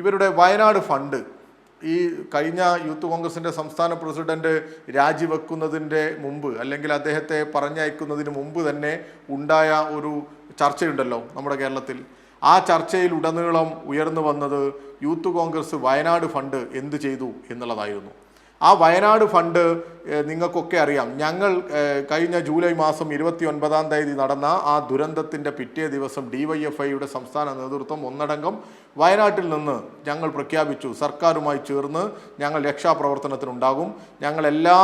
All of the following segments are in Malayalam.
ഇവരുടെ വയനാട് ഫണ്ട് ഈ കഴിഞ്ഞ യൂത്ത് കോൺഗ്രസിന്റെ സംസ്ഥാന പ്രസിഡന്റ് രാജിവെക്കുന്നതിന്റെ മുമ്പ് അല്ലെങ്കിൽ അദ്ദേഹത്തെ പറഞ്ഞയക്കുന്നതിന് മുമ്പ് തന്നെ ഉണ്ടായ ഒരു ചർച്ചയുണ്ടല്ലോ നമ്മുടെ കേരളത്തിൽ. ആ ചർച്ചയിൽ ഉടനീളം ഉയർന്നു വന്നത് യൂത്ത് കോൺഗ്രസ് വയനാട് ഫണ്ട് എന്ത് ചെയ്തു എന്നുള്ളതായിരുന്നു. ആ വയനാട് ഫണ്ട് നിങ്ങൾക്കൊക്കെ അറിയാം. ഞങ്ങൾ കഴിഞ്ഞ ജൂലൈ മാസം ഇരുപത്തി ഒൻപതാം തീയതി നടന്ന ആ ദുരന്തത്തിന്റെ പിറ്റേ ദിവസം ഡിവൈഎഫ്ഐയുടെ സംസ്ഥാന നേതൃത്വം ഒന്നടങ്കം വയനാട്ടിൽ നിന്ന് ഞങ്ങൾ പ്രഖ്യാപിച്ചു. സർക്കാരുമായി ചേർന്ന് ഞങ്ങൾ രക്ഷാപ്രവർത്തനത്തിനുണ്ടാകും. ഞങ്ങൾ എല്ലാ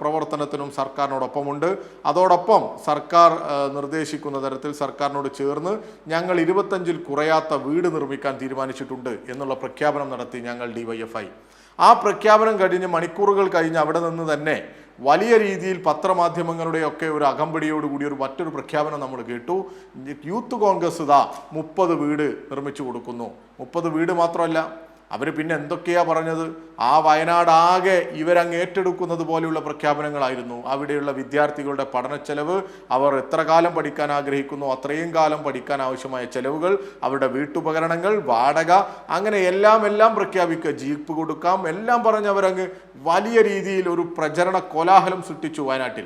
പ്രവർത്തനത്തിനും സർക്കാരിനോടൊപ്പമുണ്ട്. അതോടൊപ്പം സർക്കാർ നിർദ്ദേശിക്കുന്ന തരത്തിൽ സർക്കാരിനോട് ചേർന്ന് ഞങ്ങൾ ഇരുപത്തഞ്ചിൽ കുറയാത്ത വീട് നിർമ്മിക്കാൻ തീരുമാനിച്ചിട്ടുണ്ട് എന്നുള്ള പ്രഖ്യാപനം നടത്തി ഞങ്ങൾ ഡിവൈഎഫ്ഐ. ആ പ്രഖ്യാപനം കഴിഞ്ഞ് മണിക്കൂറുകൾ കഴിഞ്ഞ് അവിടെ നിന്ന് തന്നെ വലിയ രീതിയിൽ പത്രമാധ്യമങ്ങളുടെയൊക്കെ ഒരു അകമ്പടിയോടുകൂടി ഒരു മറ്റൊരു പ്രഖ്യാപനം നമ്മൾ കേട്ടു. യൂത്ത് കോൺഗ്രസ് ഇതാ മുപ്പത് വീട് നിർമ്മിച്ചു കൊടുക്കുന്നു. മുപ്പത് വീട് മാത്രമല്ല അവർ പിന്നെ എന്തൊക്കെയാ പറഞ്ഞത്? ആ വയനാടാകെ ഇവരങ്ങ് ഏറ്റെടുക്കുന്നത് പോലെയുള്ള പ്രഖ്യാപനങ്ങളായിരുന്നു. അവിടെയുള്ള വിദ്യാർത്ഥികളുടെ പഠനച്ചെലവ് അവർ എത്ര കാലം പഠിക്കാൻ ആഗ്രഹിക്കുന്നു അത്രയും കാലം പഠിക്കാൻ ആവശ്യമായ ചെലവുകൾ അവരുടെ വീട്ടുപകരണങ്ങൾ വാടക അങ്ങനെ എല്ലാം എല്ലാം പ്രഖ്യാപിക്കുക. ജീപ്പ് കൊടുക്കാം എല്ലാം പറഞ്ഞ് അവരങ്ങ് വലിയ രീതിയിൽ ഒരു പ്രചരണ കോലാഹലം സൃഷ്ടിച്ചു വയനാട്ടിൽ.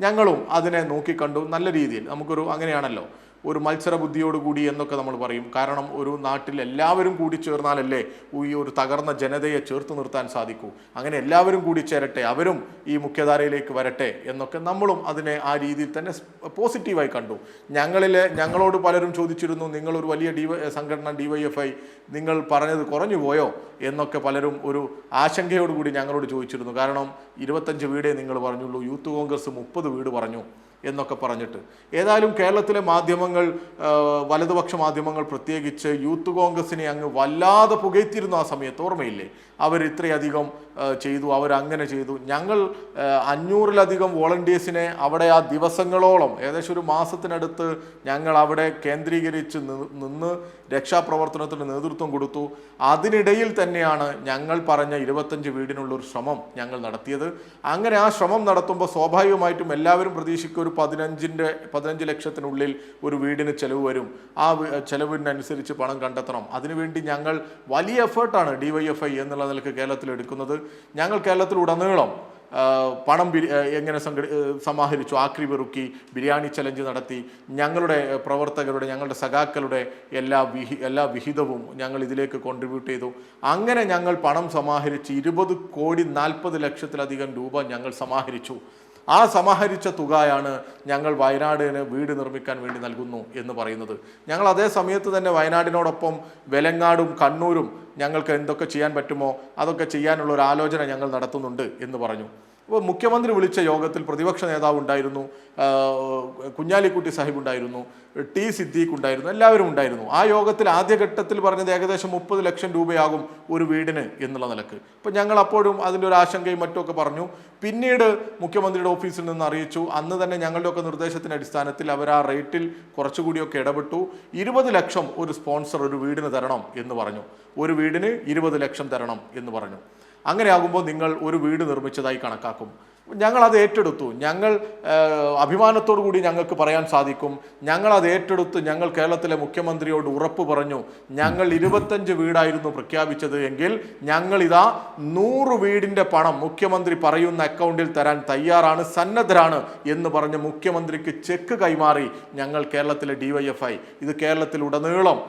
ഞങ്ങളും അതിനെ നോക്കിക്കണ്ടു. നല്ല രീതിയിൽ. നമുക്കൊരു അങ്ങനെയാണല്ലോ. ഒരു മത്സര ബുദ്ധിയോടുകൂടി എന്നൊക്കെ നമ്മൾ പറയും. കാരണം ഒരു നാട്ടിൽ എല്ലാവരും കൂടി ചേർന്നാലല്ലേ ഈ ഒരു തകർന്ന ജനതയെ ചേർത്ത് നിർത്താൻ സാധിക്കൂ. അങ്ങനെ എല്ലാവരും കൂടി ചേരട്ടെ അവരും ഈ മുഖ്യധാരയിലേക്ക് വരട്ടെ എന്നൊക്കെ നമ്മളും അതിനെ ആ രീതിയിൽ തന്നെ പോസിറ്റീവായി കണ്ടു. ഞങ്ങളിലെ ഞങ്ങളോട് പലരും ചോദിച്ചിരുന്നു നിങ്ങളൊരു വലിയ ഡി സംഘടന ഡി വൈ എഫ് ഐ നിങ്ങൾ പറഞ്ഞത് കുറഞ്ഞു പോയോ? എന്നൊക്കെ പലരും ഒരു ആശങ്കയോടുകൂടി ഞങ്ങളോട് ചോദിച്ചിരുന്നു. കാരണം ഇരുപത്തഞ്ച് വീടേ നിങ്ങൾ പറഞ്ഞുള്ളൂ യൂത്ത് കോൺഗ്രസ് മുപ്പത് വീട് പറഞ്ഞു. എന്നൊക്കെ പറഞ്ഞിട്ട്. ഏതായാലും കേരളത്തിലെ മാധ്യമങ്ങൾ വലതുപക്ഷ മാധ്യമങ്ങൾ പ്രത്യേകിച്ച് യൂത്ത് കോൺഗ്രസിനെ അങ്ങ് വല്ലാതെ പുകഴ്ത്തിയിരുന്നു ആ സമയത്ത്. ഓർമ്മയില്ലേ? അവർ ഇത്രയധികം ചെയ്തു അവരങ്ങനെ ചെയ്തു. ഞങ്ങൾ അഞ്ഞൂറിലധികം വോളണ്ടിയേഴ്സിനെ അവിടെ ആ ദിവസങ്ങളോളം ഏകദേശം ഒരു മാസത്തിനടുത്ത് ഞങ്ങൾ അവിടെ കേന്ദ്രീകരിച്ച് നിന്ന് രക്ഷാപ്രവർത്തനത്തിന് നേതൃത്വം കൊടുത്തു. അതിനിടയിൽ തന്നെയാണ് ഞങ്ങൾ പറഞ്ഞ ഇരുപത്തഞ്ച് വീടിനുള്ള ഒരു ശ്രമം ഞങ്ങൾ നടത്തിയത്. അങ്ങനെ ആ ശ്രമം നടത്തുമ്പോൾ സ്വാഭാവികമായിട്ടും എല്ലാവരും പ്രതീക്ഷിക്കും ഒരു പതിനഞ്ചിന്റെ പതിനഞ്ച് ലക്ഷത്തിനുള്ളിൽ ഒരു വീടിന് ചെലവ് വരും. ആ ചെലവിനനുസരിച്ച് പണം കണ്ടെത്തണം. അതിനുവേണ്ടി ഞങ്ങൾ വലിയ എഫേർട്ടാണ് ഡി വൈ എഫ് ഐ എന്നുള്ള നിലയ്ക്ക് കേരളത്തിൽ എടുക്കുന്നത്. ഞങ്ങൾ കേരളത്തിലുടനീളം പണം എങ്ങനെ സംഘടി സമാഹരിച്ചു ആക്രി പെറുക്കി ബിരിയാണി ചലഞ്ച് നടത്തി ഞങ്ങളുടെ പ്രവർത്തകരുടെ ഞങ്ങളുടെ സഖാക്കളുടെ എല്ലാ വിഹി എല്ലാ വിഹിതവും ഞങ്ങൾ ഇതിലേക്ക് കോൺട്രിബ്യൂട്ട് ചെയ്തു. അങ്ങനെ ഞങ്ങൾ പണം സമാഹരിച്ച് ഇരുപത് കോടി നാൽപ്പത് ലക്ഷത്തിലധികം രൂപ ഞങ്ങൾ സമാഹരിച്ചു. ആ സമാഹരിച്ച തുകയാണ് ഞങ്ങൾ വയനാടിന് വീട് നിർമ്മിക്കാൻ വേണ്ടി നൽകുന്നു എന്ന് പറയുന്നത്. ഞങ്ങൾ അതേ സമയത്ത് തന്നെ വയനാടിനോടൊപ്പം വെലങ്ങാടും കണ്ണൂരും ഞങ്ങൾക്ക് എന്തൊക്കെ ചെയ്യാൻ പറ്റുമോ അതൊക്കെ ചെയ്യാനുള്ള ഒരു ആലോചന ഞങ്ങൾ നടത്തുന്നുണ്ട് എന്ന് പറഞ്ഞു. അപ്പോൾ മുഖ്യമന്ത്രി വിളിച്ച യോഗത്തിൽ പ്രതിപക്ഷ നേതാവ് ഉണ്ടായിരുന്നു കുഞ്ഞാലിക്കുട്ടി സാഹിബ് ഉണ്ടായിരുന്നു ടി സിദ്ദീഖ് ഉണ്ടായിരുന്നു എല്ലാവരും ഉണ്ടായിരുന്നു. ആ യോഗത്തിൽ ആദ്യഘട്ടത്തിൽ പറഞ്ഞത് ഏകദേശം മുപ്പത് ലക്ഷം രൂപയാകും ഒരു വീടിന് എന്നുള്ള നിലയ്ക്ക്. അപ്പോൾ ഞങ്ങൾ അപ്പോഴും അതിന്റെ ഒരു ആശങ്കയും മറ്റുമൊക്കെ പറഞ്ഞു. പിന്നീട് മുഖ്യമന്ത്രിയുടെ ഓഫീസിൽ നിന്ന് അറിയിച്ചു. അന്ന് തന്നെ ഞങ്ങളുടെയൊക്കെ നിർദ്ദേശത്തിന്റെ അടിസ്ഥാനത്തിൽ അവർ ആ റേറ്റിൽ കുറച്ചുകൂടിയൊക്കെ ഇടപെട്ടു. ഇരുപത് ലക്ഷം ഒരു സ്പോൺസർ ഒരു വീടിന് തരണം എന്ന് പറഞ്ഞു. ഒരു വീടിന് ഇരുപത് ലക്ഷം തരണം എന്ന് പറഞ്ഞു. അങ്ങനെ ആകുമ്പോൾ നിങ്ങൾ ഒരു വീട് നിർമ്മിച്ചതായി കണക്കാക്കും. ഞങ്ങൾ അത് ഏറ്റെടുത്തു. ഞങ്ങൾ അഭിമാനത്തോടു കൂടി ഞങ്ങൾക്ക് പറയാൻ സാധിക്കും. ഞങ്ങൾ അത് ഏറ്റെടുത്ത് ഞങ്ങൾ കേരളത്തിലെ മുഖ്യമന്ത്രിയോട് ഉറപ്പ് പറഞ്ഞു. ഞങ്ങൾ ഇരുപത്തഞ്ച് വീടായിരുന്നു പ്രഖ്യാപിച്ചത് എങ്കിൽ ഞങ്ങൾ ഇതാ നൂറ് വീടിന്റെ പണം മുഖ്യമന്ത്രി പറയുന്ന അക്കൗണ്ടിൽ തരാൻ തയ്യാറാണ് സന്നദ്ധരാണ് എന്ന് പറഞ്ഞ് മുഖ്യമന്ത്രിക്ക് ചെക്ക് കൈമാറി ഞങ്ങൾ കേരളത്തിലെ ഡിവൈഎഫ്ഐ ഇത് കേരളത്തിലുടനീളം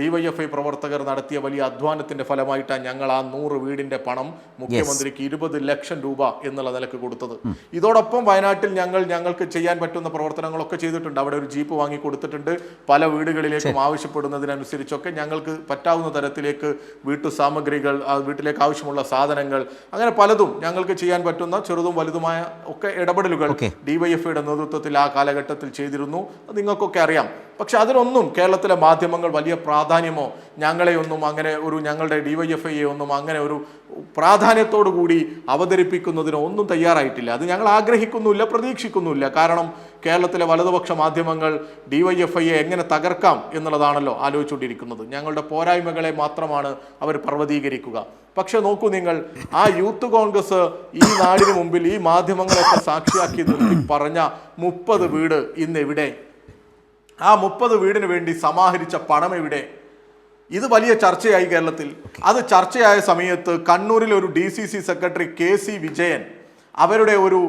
ഡിവൈഎഫ്ഐ പ്രവർത്തകർ നടത്തിയ വലിയ അധ്വാനത്തിന്റെ ഫലമായിട്ടാണ് ഞങ്ങൾ ആ നൂറ് വീടിന്റെ പണം മുഖ്യമന്ത്രിക്ക് ഇരുപത് ലക്ഷം രൂപ എന്നുള്ള നിലയ്ക്ക് കൊടുത്തത്. ഇതോടൊപ്പം വയനാട്ടിൽ ഞങ്ങൾ ഞങ്ങൾക്ക് ചെയ്യാൻ പറ്റുന്ന പ്രവർത്തനങ്ങളൊക്കെ ചെയ്തിട്ടുണ്ട്. അവിടെ ഒരു ജീപ്പ് വാങ്ങി കൊടുത്തിട്ടുണ്ട്. പല വീടുകളിലേക്കും ആവശ്യപ്പെടുന്നതിനനുസരിച്ചൊക്കെ ഞങ്ങൾക്ക് പറ്റാവുന്ന തരത്തിലേക്ക് വീട്ടു സാമഗ്രികൾ വീട്ടിലേക്ക് ആവശ്യമുള്ള സാധനങ്ങൾ അങ്ങനെ പലതും ഞങ്ങൾക്ക് ചെയ്യാൻ പറ്റുന്ന ചെറുതും വലുതുമായ ഒക്കെ ഇടപെടലുകൾ. ഡിവൈഎഫ്ഐയുടെ നേതൃത്വത്തിൽ ആ കാലഘട്ടത്തിൽ ചെയ്തിരുന്നു. നിങ്ങൾക്കൊക്കെ അറിയാം. പക്ഷെ അതിനൊന്നും കേരളത്തിലെ മാധ്യമങ്ങൾ വലിയ പ്രാധാന്യമോ ഞങ്ങളെ ഒന്നും അങ്ങനെ ഒരു ഞങ്ങളുടെ ഡിവൈഎഫ്ഐയെ ഒന്നും അങ്ങനെ ഒരു പ്രാധാന്യത്തോടു കൂടി അവതരിപ്പിക്കുന്നതിനോ ഒന്നും തയ്യാറായിട്ടില്ല. അത് ഞങ്ങൾ ആഗ്രഹിക്കുന്നുമില്ല പ്രതീക്ഷിക്കുന്നുമില്ല. കാരണം കേരളത്തിലെ വലതുപക്ഷ മാധ്യമങ്ങൾ ഡിവൈഎഫ്ഐയെ എങ്ങനെ തകർക്കാം എന്നുള്ളതാണല്ലോ ആലോചിച്ചുകൊണ്ടിരിക്കുന്നത്. ഞങ്ങളുടെ പോരായ്മകളെ മാത്രമാണ് അവർ പർവതീകരിക്കുക. പക്ഷെ നോക്കൂ നിങ്ങൾ ആ യൂത്ത് കോൺഗ്രസ് ഈ നാടിന് മുമ്പിൽ ഈ മാധ്യമങ്ങളൊക്കെ സാക്ഷിയാക്കി നിർത്തി പറഞ്ഞ മുപ്പത് വീട് ഇന്ന് എവിടെ? ആ മുപ്പത് വീടിന് വേണ്ടി സമാഹരിച്ച പണം എവിടെ? ഇത് വലിയ ചർച്ചയായി കേരളത്തിൽ. അത് ചർച്ചയായ സമയത്ത് കണ്ണൂരിൽ ഒരു D C C secretary K C Vijayan അവരുടെ ഒരു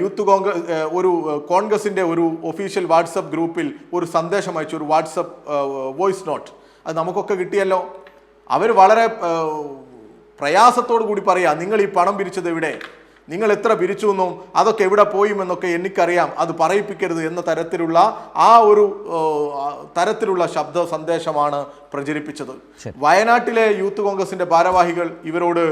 യൂത്ത് കോൺഗ്രസ് ഒരു കോൺഗ്രസിന്റെ ഒരു ഒഫീഷ്യൽ വാട്സപ്പ് ഗ്രൂപ്പിൽ ഒരു സന്ദേശം അയച്ചു ഒരു വാട്സപ്പ് വോയിസ് നോട്ട്. അത് നമുക്കൊക്കെ കിട്ടിയല്ലോ. അവർ വളരെ പ്രയാസത്തോടു കൂടി പറയുക നിങ്ങൾ ഈ പണം പിരിച്ചത് എവിടെ? നിങ്ങൾ എത്ര പിരിച്ചു എന്നും അതൊക്കെ എവിടെ പോയുമെന്നൊക്കെ എനിക്കറിയാം. അത് പറയിപ്പിക്കരുത് എന്ന തരത്തിലുള്ള ആ ഒരു തരത്തിലുള്ള ശബ്ദ സന്ദേശമാണ് പ്രചരിപ്പിച്ചത്. വയനാട്ടിലെ യൂത്ത് കോൺഗ്രസിന്റെ ഭാരവാഹികൾ ഇവരോട്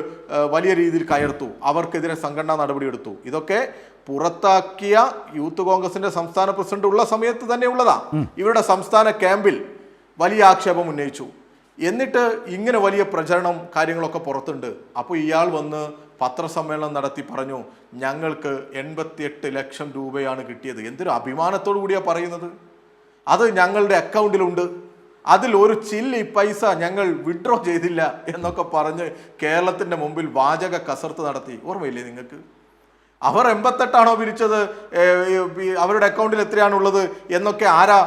വലിയ രീതിയിൽ കയർത്തു. അവർക്കെതിരെ സംഘടനാ നടപടിയെടുത്തു ഇതൊക്കെ പുറത്താക്കിയ യൂത്ത് കോൺഗ്രസിന്റെ സംസ്ഥാന പ്രസിഡന്റ് ഉള്ള സമയത്ത് തന്നെ ഉള്ളതാ. ഇവരുടെ സംസ്ഥാന ക്യാമ്പിൽ വലിയ ആക്ഷേപം ഉന്നയിച്ചു. എന്നിട്ട് ഇങ്ങനെ വലിയ പ്രചരണം കാര്യങ്ങളൊക്കെ പുറത്തുണ്ട്. അപ്പോൾ ഇയാൾ വന്ന് പത്രസമ്മേളനം നടത്തി പറഞ്ഞു ഞങ്ങൾക്ക് എൺപത്തിയെട്ട് ലക്ഷം രൂപയാണ് കിട്ടിയത്. എന്തൊരു അഭിമാനത്തോടു കൂടിയാണ് പറയുന്നത്. അത് ഞങ്ങളുടെ അക്കൗണ്ടിലുണ്ട്. അതിൽ ഒരു ചില്ലി പൈസ ഞങ്ങൾ വിഡ്രോ ചെയ്തില്ല എന്നൊക്കെ പറഞ്ഞ് കേരളത്തിന്റെ മുമ്പിൽ വാചക കസർത്ത് നടത്തി. ഓർമ്മയില്ലേ നിങ്ങൾക്ക്? അവർ എൺപത്തെട്ടാണോ പിരിച്ചത് അവരുടെ അക്കൗണ്ടിൽ എത്രയാണുള്ളത്? എന്നൊക്കെ ആരാ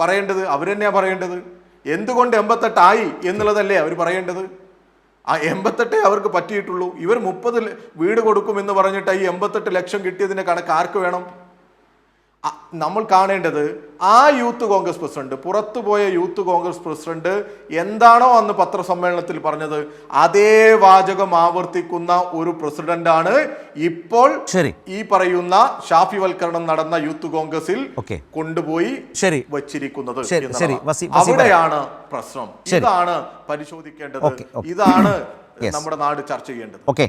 പറയേണ്ടത്? അവർ തന്നെയാണ് പറയേണ്ടത്? എന്തുകൊണ്ട് എൺപത്തെട്ടായി എന്നുള്ളതല്ലേ അവർ പറയേണ്ടത്? ആ എൺപത്തെട്ടേ അവർക്ക് പറ്റിയിട്ടുള്ളൂ. ഇവർ മുപ്പത് വീട് കൊടുക്കുമെന്ന് പറഞ്ഞിട്ട് ഈ എൺപത്തെട്ട് ലക്ഷം കിട്ടിയതിന്റെ കണക്ക് ആർക്ക് വേണം? നമ്മൾ കാണേണ്ടത് ആ യൂത്ത് കോൺഗ്രസ് പ്രസിഡന്റ് പുറത്തുപോയ യൂത്ത് കോൺഗ്രസ് പ്രസിഡന്റ് എന്താണോ അന്ന് പത്രസമ്മേളനത്തിൽ പറഞ്ഞത്. അതേ വാചകം ആവർത്തിക്കുന്ന ഒരു പ്രസിഡന്റാണ് ഇപ്പോൾ ശരി. ഈ പറയുന്ന ഷാഫിവൽക്കരണം നടന്ന യൂത്ത് കോൺഗ്രസിൽ കൊണ്ടുപോയി ശരി. വച്ചിരിക്കുന്നത് അവിടെയാണ് പ്രശ്നം. ഇതാണ് പരിശോധിക്കേണ്ടത്. ഇതാണ് നമ്മുടെ നാട് ചർച്ച ചെയ്യേണ്ടത്. ഓക്കെ.